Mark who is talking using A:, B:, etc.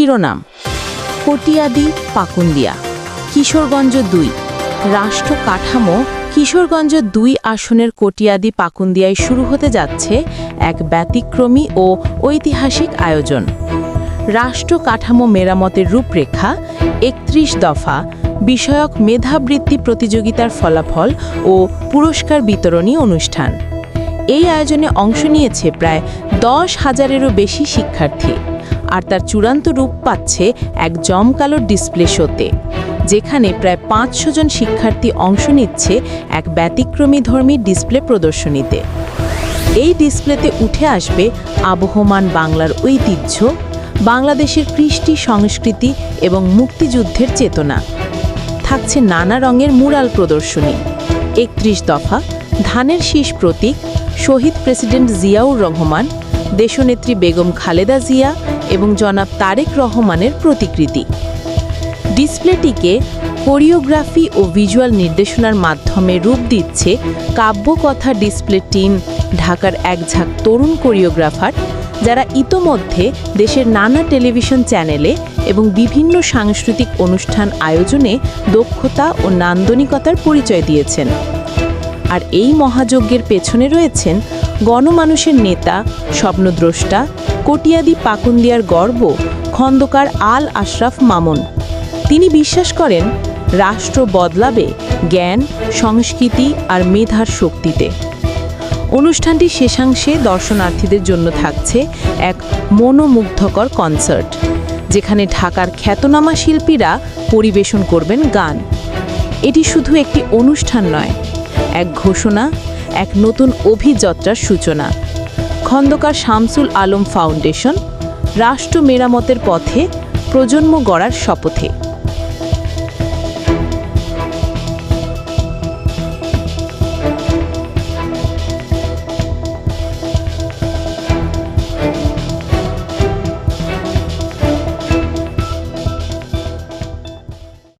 A: শিরোনাম কটিয়াদি পাকুন্দিয়া, কিশোরগঞ্জ দুই, রাষ্ট্র কাঠামো, কিশোরগঞ্জ দুই আসনের কটিয়াদি পাকুন্দিয়ায় শুরু হতে যাচ্ছে এক ব্যতিক্রমী ও ঐতিহাসিক আয়োজন। রাষ্ট্র কাঠামো মেরামতের রূপরেখা, একত্রিশ দফা, বিষয়ক মেধাবৃত্তি প্রতিযোগিতার ফলাফল ও পুরস্কার বিতরণী অনুষ্ঠান। এই আয়োজনে অংশ নিয়েছে প্রায় দশ হাজারেরও বেশি শিক্ষার্থী। আর তার চূড়ান্ত রূপ পাচ্ছে এক জমকালো ডিসপ্লে শোতে, যেখানে প্রায় পাঁচশো জন শিক্ষার্থী অংশ নিচ্ছে এক ব্যতিক্রমী ধর্মী ডিসপ্লে প্রদর্শনীতে। এই ডিসপ্লেতে উঠে আসবে আবহমান বাংলার ঐতিহ্য, বাংলাদেশের কৃষ্টি সংস্কৃতি এবং মুক্তিযুদ্ধের চেতনা। থাকছে নানা রঙের মুরাল প্রদর্শনী। একত্রিশ দফা, ধানের শীষ প্রতীক, শহীদ প্রেসিডেন্ট জিয়াউর রহমান, দেশনেত্রী বেগম খালেদা জিয়া এবং জনাব তারেক রহমানের প্রতিকৃতি। ডিসপ্লেটিকে কোরিওগ্রাফি ও ভিজুয়াল নির্দেশনার মাধ্যমে রূপ দিচ্ছে কাব্যকথা ডিসপ্লে টিম, ঢাকার একঝাঁক তরুণ কোরিওগ্রাফার, যারা ইতোমধ্যে দেশের নানা টেলিভিশন চ্যানেলে এবং বিভিন্ন সাংস্কৃতিক অনুষ্ঠান আয়োজনে দক্ষতা ও নান্দনিকতার পরিচয় দিয়েছেন। আর এই মহাযজ্ঞের পেছনে রয়েছেন গণমানুষের নেতা, স্বপ্নদ্রষ্টা, কটিয়াদি পাকুন্দিয়ার গর্ব, খন্দকার আল আশরাফ মামুন। তিনি বিশ্বাস করেন, রাষ্ট্র বদলাবে জ্ঞান, সংস্কৃতি আর মেধার শক্তিতে। অনুষ্ঠানটি শেষাংশে দর্শনার্থীদের জন্য থাকছে এক মনোমুগ্ধকর কনসার্ট, যেখানে ঢাকার খ্যাতনামা শিল্পীরা পরিবেশন করবেন গান। এটি শুধু একটি অনুষ্ঠান নয় এক ঘোষণা, এক নতুন অভিযাত্রার সূচনা। খন্দকার শামসুল আলম ফাউন্ডেশন, রাষ্ট্র মেরামতের পথে প্রজন্ম গড়ার শপথে।